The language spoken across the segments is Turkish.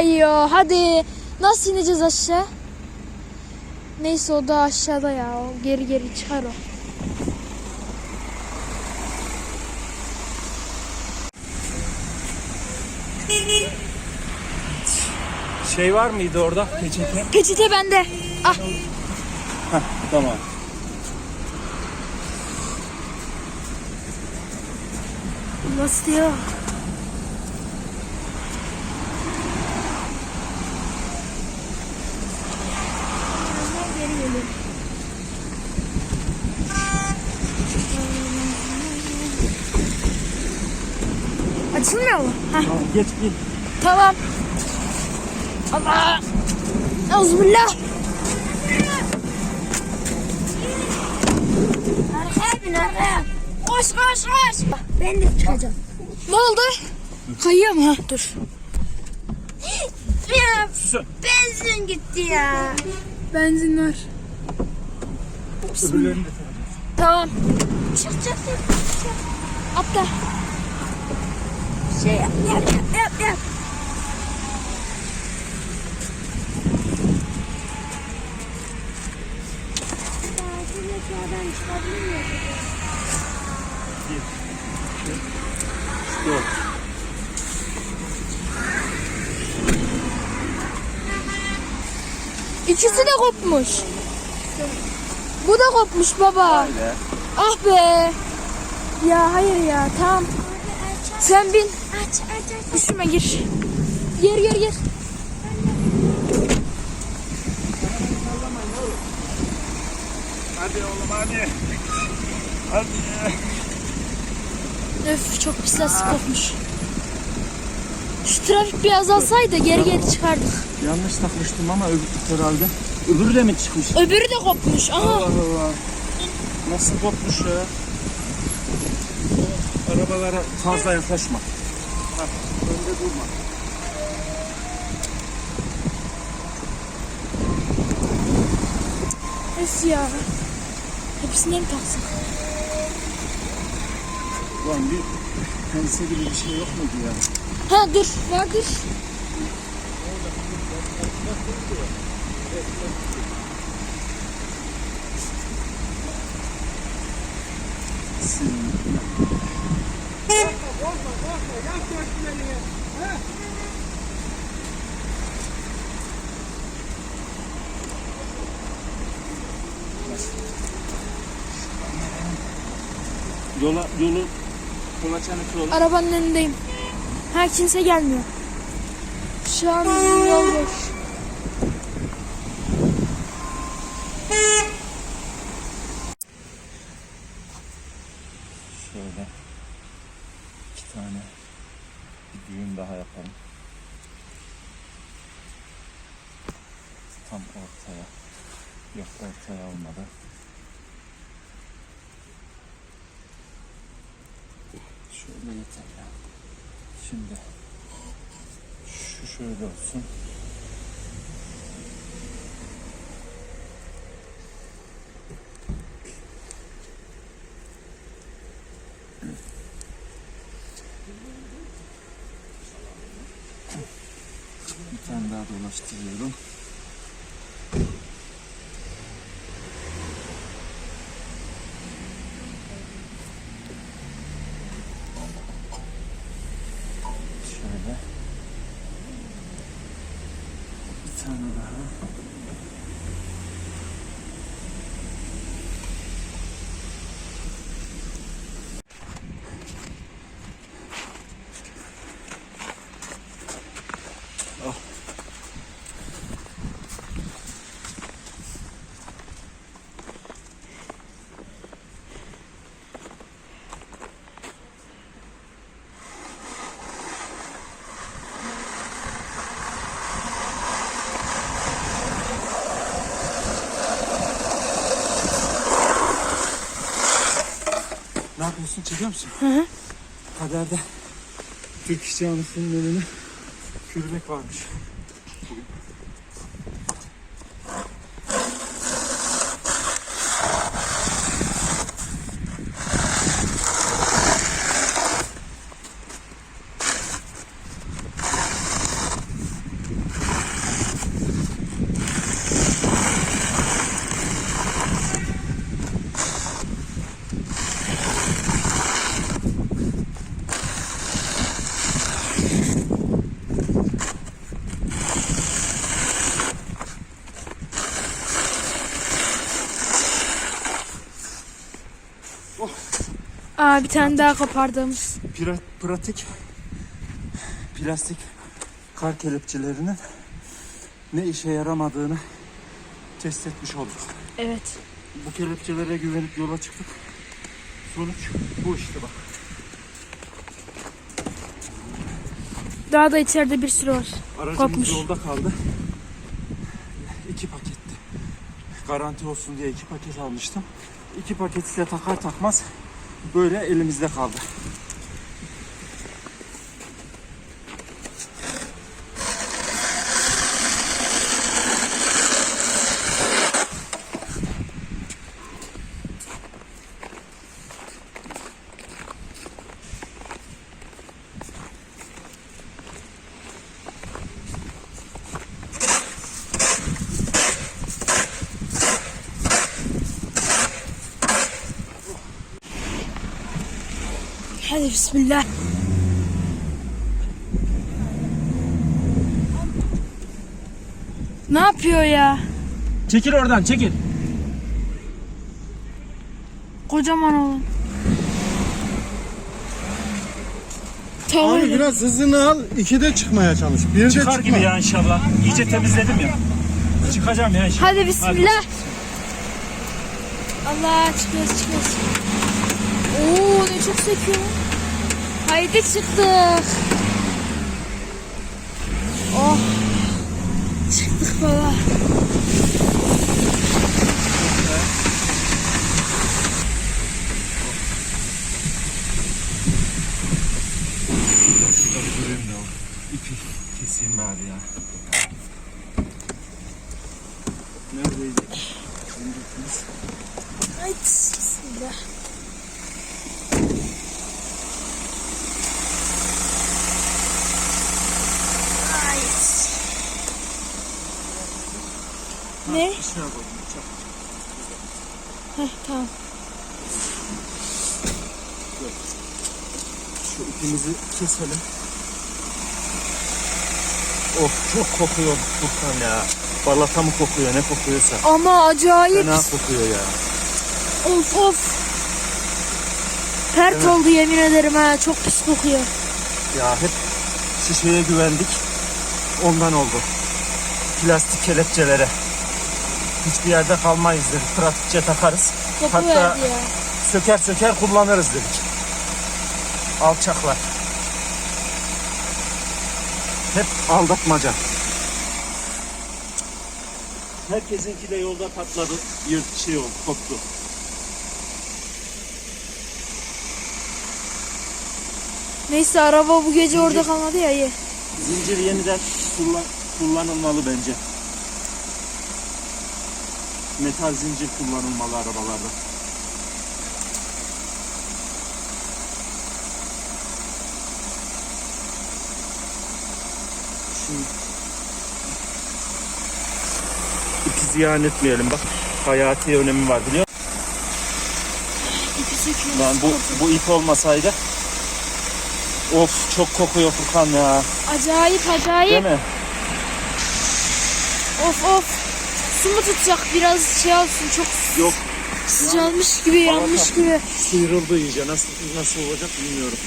Kayıyor. Hadi. Nasıl ineceğiz aşağı? Neyse o da aşağıda ya. O geri geri çıkar o. Şey var mıydı orada? Peçete. Peçete bende. Ah. Tamam. Nasıl diyor? Mu? Heh, Tamam geç bin. tamam. Allah. Euzubillah. Arkaya bin arkaya. Koş koş koş. Ben de çıkacağım. Ne oldu? Kayıyor mu? Ha, dur. Ya benzin gitti ya. Benzin var. De Tamam. Çık çık çık. Atla. Şey yap yap yap yap. yap. Dur. İkisi de kopmuş. Bu da kopmuş baba. Öyle. Ah be. Ya hayır ya tamam. Sen bin. Aç aç aç. Üstüme gir. Gir gir gir. Hadi oğlum hadi. Hadi. Öf çok pis lastik kopmuş. Şu trafik bir azalsaydı geri geri çıkardık. Yanlış takmıştım ama öbür herhalde. Öbürü de mi çıkmış? Öbürü de kopmuş. Aha. Allah Allah. Nasıl kopmuş ya? Arabalara fazla yaklaşma. Bak, önde durma. Öf ya. Hepsini mi taksak? Ulan bir gibi bir şey yok muydu ya? Ha dur vardır. Yola, yolu kolaçanı yol. Arabanın önündeyim. Ha kimse gelmiyor. Şu an yol boş. Şöyle iki tane bir düğüm daha yapalım. Tam ortaya. Yok ortaya olmadı. Şöyle yeter ya. Şimdi şu şöyle olsun. Bir tane daha dolaştırıyorum. Şöyle. Bir tane daha. Yapıyorsun? Çekiyor musun? Hı hı. Kaderde Türk İş Canlısı'nın önüne varmış. Aa bir tane daha kopardığımız. Pira- pratik plastik kar kelepçelerinin ne işe yaramadığını test etmiş olduk. Evet. Bu kelepçelere güvenip yola çıktık. Sonuç bu işte bak. Daha da içeride bir sürü var. Aracımız Kopmuş. yolda kaldı. İki paketti. Garanti olsun diye iki paket almıştım. İki paketi de takar takmaz böyle elimizde kaldı. Hadi bismillah. Ne yapıyor ya? Çekil oradan çekil. Kocaman oğlum. Tamam. Abi biraz hızını al. ikide çıkmaya çalış. Bir de Çıkar çıkma. gibi ya inşallah. İyice temizledim ya. Çıkacağım ya inşallah. Hadi bismillah. Allah çıkıyoruz çıkıyoruz. Oo ne çok sekiyor. Haydi çıktık. Oh. Çıktık baba. Durayım da ipi keseyim bari ya. Neredeydi? Öncekimiz. Haydi bismillah. Ne? Aşağı koydum. Çak. Heh, tamam. Şu ipimizi keselim. Of çok kokuyor Furkan ya. Balata mı kokuyor ne kokuyorsa. Ama acayip. Fena kokuyor ya. Of of. Pert oldu yemin ederim ha. Çok pis kokuyor. Ya hep şişeye güvendik. Ondan oldu. Plastik kelepçelere. Hiçbir yerde kalmayız dedik. Pratikçe takarız. Koku Hatta ya. söker söker kullanırız dedik. Alçaklar. Hep aldatmaca. Herkesinki de yolda patladı. Bir şey oldu, koptu. Neyse araba bu gece orada kalmadı ya iyi. Zincir yeniden kullan, kullanılmalı bence. Metal zincir kullanılmalı arabalarda. Şimdi ipi ziyan etmeyelim bak. Hayati önemi var biliyor musun? Lan bu, bu ip olmasaydı Of çok kokuyor Furkan ya. Acayip Değil acayip. mi? Of of. Su mu tutacak biraz şey olsun çok Yok sıcalmış gibi yanmış gibi. sıyrıldı iyice. Nasıl nasıl olacak bilmiyorum.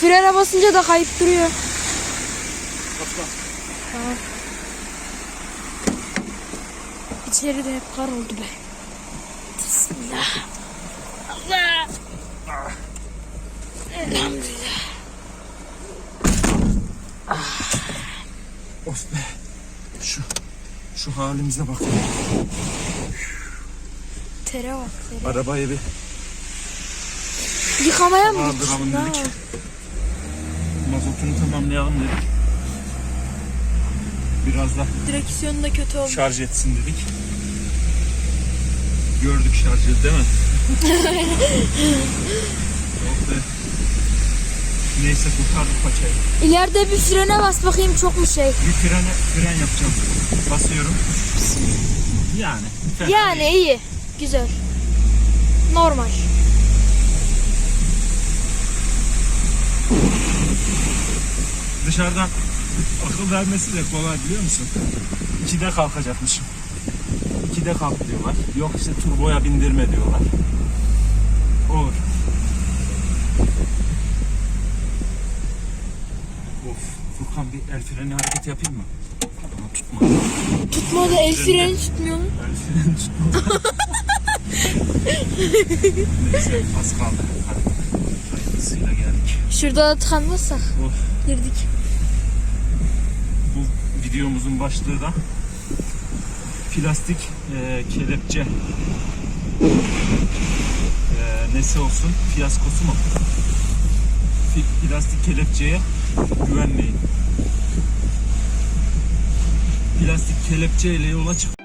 Frene basınca da kayıp duruyor. Atla. İçeride hep kar oldu be. Bismillah. Allah. Elhamdülillah. Of be. Şu şu halimize bak. Tere bak tere. Arabayı bir Yıkamaya mı Kaldıralım gittin? dedik. Ha? mazotunu tamamlayalım dedik. Biraz da Direksiyonu da kötü oldu. şarj etsin dedik. Gördük şarjı değil mi? Of be. Neyse kurtardık paçayı. İleride bir frene bas bakayım çok mu şey? Bir frene, fren yapacağım. Basıyorum. Yani. fena Yani değil. iyi. Güzel. Normal. Dışarıdan akıl vermesi de kolay biliyor musun? İkide kalkacakmışım. İkide kalk diyorlar. Yok işte turboya bindirme diyorlar. Olur. Furkan bir el freni hareketi yapayım mı? Ama tutma. Tutmadı el freni tutmuyor. El freni tutma. Neyse az kaldı. Hadi. Hayırlısıyla geldik. Şurada da tıkanmazsak Oh. girdik. Bu videomuzun başlığı da plastik e, kelepçe e, nesi olsun? Fiyaskosu mu? Plastik kelepçeye güvenmeyin. Plastik kelepçeyle yola çık.